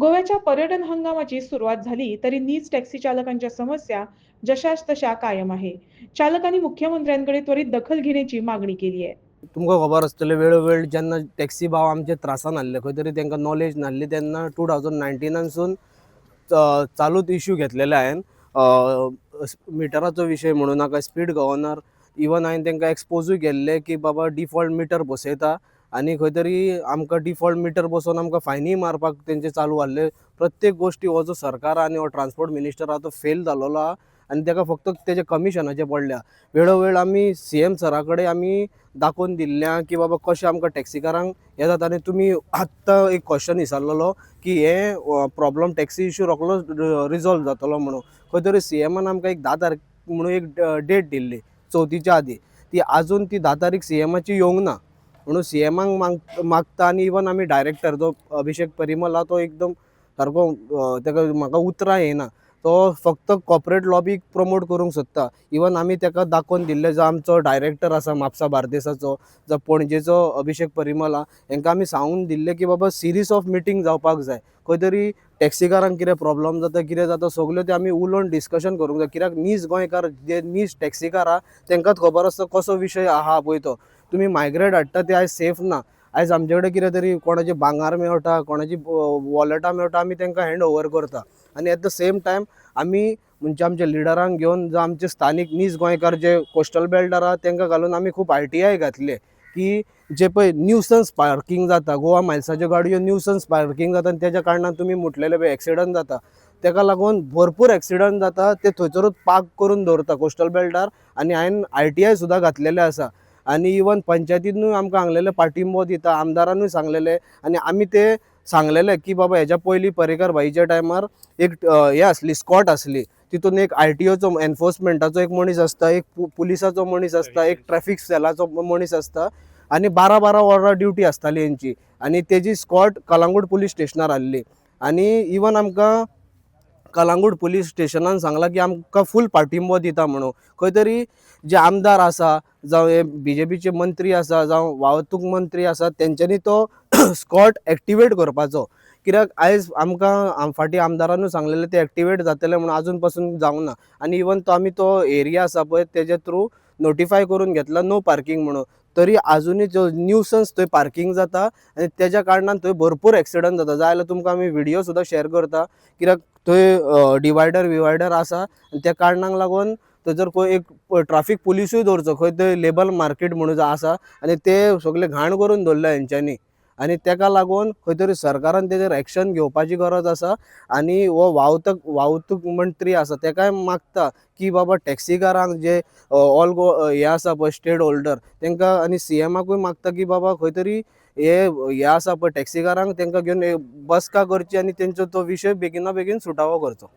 गोव्याच्या पर्यटन हंगामाची सुरुवात झाली तरी नीच टॅक्सी चालकांच्या समस्या जशाच तशा कायम आहे. चालकांनी मुख्यमंत्र्यांकडे त्वरित दखल घेण्याची मागणी केली आहे. तुमकां खबर आसतलें वेळोवेळ जेन्ना टॅक्सी भाव आमचे त्रासान आहले खंय तरी तांकां नॉलेज नासली तेन्ना टू थावजंड नायन्टिनानसून चालूच इश्यू घेतलेले हांवें मिटराचो विशय म्हणून नाका स्पीड गव्हर्नर इवन हांवें तांकां एक्सपोजूय केल्ले की बाबा डिफॉल्ट मिटर बसयता. आनी खंय तरी आमकां डिफॉल्ट मिटर बसोवन आमकां फायनीय मारपाक तेंचे चालू आहले प्रत्येक गोश्टी हो जो सरकार आनी हो ट्रान्सपोर्ट मिनिस्टर आहा तो फेल जालोलो आहा आनी ताका फक्त तेजे कमिशनाचे पडल्या. वेळोवेळ आमी सी एम सरा कडेन आमी दाखोवन दिल्ल्या की बाबा कशें आमकां टॅक्सीकारांक हें जाता आनी तुमी आत्तां एक क्वेश्चन विचारलेलो की हे प्रॉब्लम टॅक्सी इश्यू रोखलो रिजॉल्व जातलो म्हणून. खंय तरी सी एमान आमकां एक धा तारीख म्हणून एक डेट दिल्ली चवथीच्या आदी ती आजून ती धा तारीख सी एमाची येवंक ना. म्हणून सी एमाक माग मागता आनी इवन आमी डायरेक्टर जो अभिषेक परिमल आहा तो एकदम सारको ताका म्हाका उतरां येना तो फक्त कॉर्पोरेट लॉबीक प्रमोट करूंक सोदता. इवन आमी ताका दाखोवन दिल्ले जो आमचो डायरेक्टर आसा म्हापसा बार्देसाचो जो पणजेचो अभिषेक परिमल आहा हेंकां आमी सांगून दिल्ले की बाबा सिरीज ऑफ मिटींग जावपाक जाय. खंय तरी टॅक्सीकारांक कितें प्रॉब्लम जाता कितें जाता सगल्यो त्यो आमी उलोवन डिस्कशन करूंक जाय. कित्याक नीज गोंयकार जे नीज टॅक्सीकार आहा तांकांच खबर आसता कसो विशय आहा पळय तो. तुमी मायग्रेट हाडटा ते आयज सेफ ना. आयज आमचे कडेन कितें तरी कोणाची भांगार मेळटा कोणाची वॉलेटां मेळटा आमी तांकां हँड ओवर करता. आनी एट द सेम टायम आमी म्हणजे आमच्या लिडरांक घेवन जो आमचे स्थानीक नीज गोंयकार जे कोस्टल बेल्ट आहा तांकां घालून आमी खूब आय टी आय घातले. की जे पळय न्यूसन्स पार्किंग जाता गोवा मायल्साच्यो गाडयो न्यूसन्स पार्किंग जाता आनी तेज्या कारणान तुमी म्हटलेले पळय एक्सिडंट जाता. तेका लागून भरपूर एक्सिडंट जाता ते थंयसरूच पार्क करून दवरता कोस्टल बेल्टार आनी हांवें आय टी आय सुद्दां घातलेले आसा आनी इवन पंचायतीनूय आमकां सांगलेले पाठिंबो दिता आमदारानूय सांगलेले आनी आमी ते सांगलेले की बाबा हेच्या पयलीं पर्रीकार भाईच्या टायमार एक हे आसली स्कॉट आसली तितून एक आय टी ओचो एनफोर्समेंटाचो एक मनीस आसता एक पुलिसाचो मनीस आसता एक ट्रॅफिक सेलाचो मनीस आसता आनी बारा बारा वरां ड्युटी आसताली हेंची आनी तेजी स्कॉट कलांगूट पुलीस स्टेशनार आहली आनी इवन आमकां कलांगूट पुलीस स्टेशनान सांगलां की आमकां फूल पाठिंबो दिता म्हणून. खंय तरी जे आमदार आसा जावं हे बी जे पीचे मंत्री आसा जावं वाहतूक मंत्री आसा तेंच्यांनी तो स्कॉट एक्टिवेट करपाचो. कित्याक आयज आमकां आम- फाटीं आमदारानूय सांगलेलें ते एक्टिवेट जातले म्हणून आजून पासून जावंक ना आनी इवन तो आमी तो एरिया आसा पळय तेजे थ्रू नोटिफाय करून घेतला नो पार्किंग म्हणून. तरी आजुनूय जो न्यूसन्स थंय पार्किंग जाता आनी तेज्या कारणान थंय भरपूर एक्सिडंट जाता. जाय जाल्यार तुमकां आमी व्हिडियो सुद्दां शेअर करता. कित्याक थंय डिवायडर विवायडर आसा आनी त्या कारणाक लागून थंयसर खंय एक ट्राफीक पुलिसूय दवरचो खंय थंय लेबल मार्केट म्हणून जो आसा आनी ते सगळे घाण करून दवरल्या हेंच्यांनी आनी तेका लागून खंय तरी सरकारान तेजेर एक्शन घेवपाची गरज आसा आनी हो वाहतूक वाहतूक मंत्री आसा तेकाय मागता की बाबा टॅक्सीकारांक जे ऑल गो हे आसा पळय स्टेट होल्डर तेंकां आनी सी एमाकूय मागता की बाबा खंय तरी हे हे आसा पळय टॅक्सीकारांक तांकां घेवन बसका करची आनी तेंचो तो विशय बेगिना बेगीन सुटावो करचो